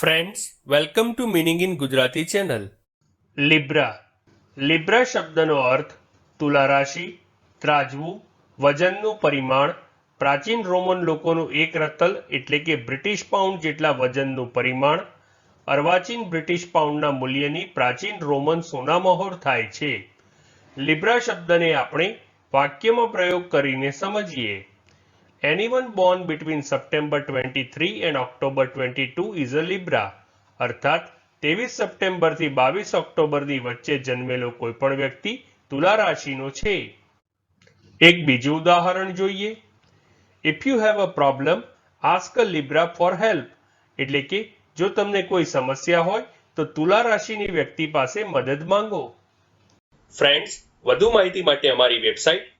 Friends welcome to meaning in Gujarati channel Libra Libra શબ્દનો અર્થ તુલા રાશિ, ત્રાજવું, વજનનું પરિમાણ, પ્રાચીન રોમન લોકોનું એક રતલ એટલે કે બ્રિટિશ પાઉન્ડ જેટલા વજનનું પરિમાણ, અર્વાચીન બ્રિટિશ પાઉન્ડના મૂલ્યની પ્રાચીન રોમન સોના મહોર થાય છે. લિબ્રા શબ્દને આપણે વાક્યમાં પ્રયોગ કરીને સમજીએ. Anyone born between September 23 and October 22 is a Libra અર્થાત, ત્રેવીસ સપ્ટેમ્બરથી બાવીસ ઓક્ટોબરની વચ્ચે જન્મેલો કોઈપણ વ્યક્તિ તુલા રાશિનો છે. એક બીજું ઉદાહરણ જોઈએ. If you have a problem ask a Libra for help એટલે કે, જો તમને કોઈ સમસ્યા હોય, તો તુલા રાશિની વ્યક્તિ પાસે મદદ માંગો. ફ્રેન્ડ્સ વધુ માહિતી માટે અમારી website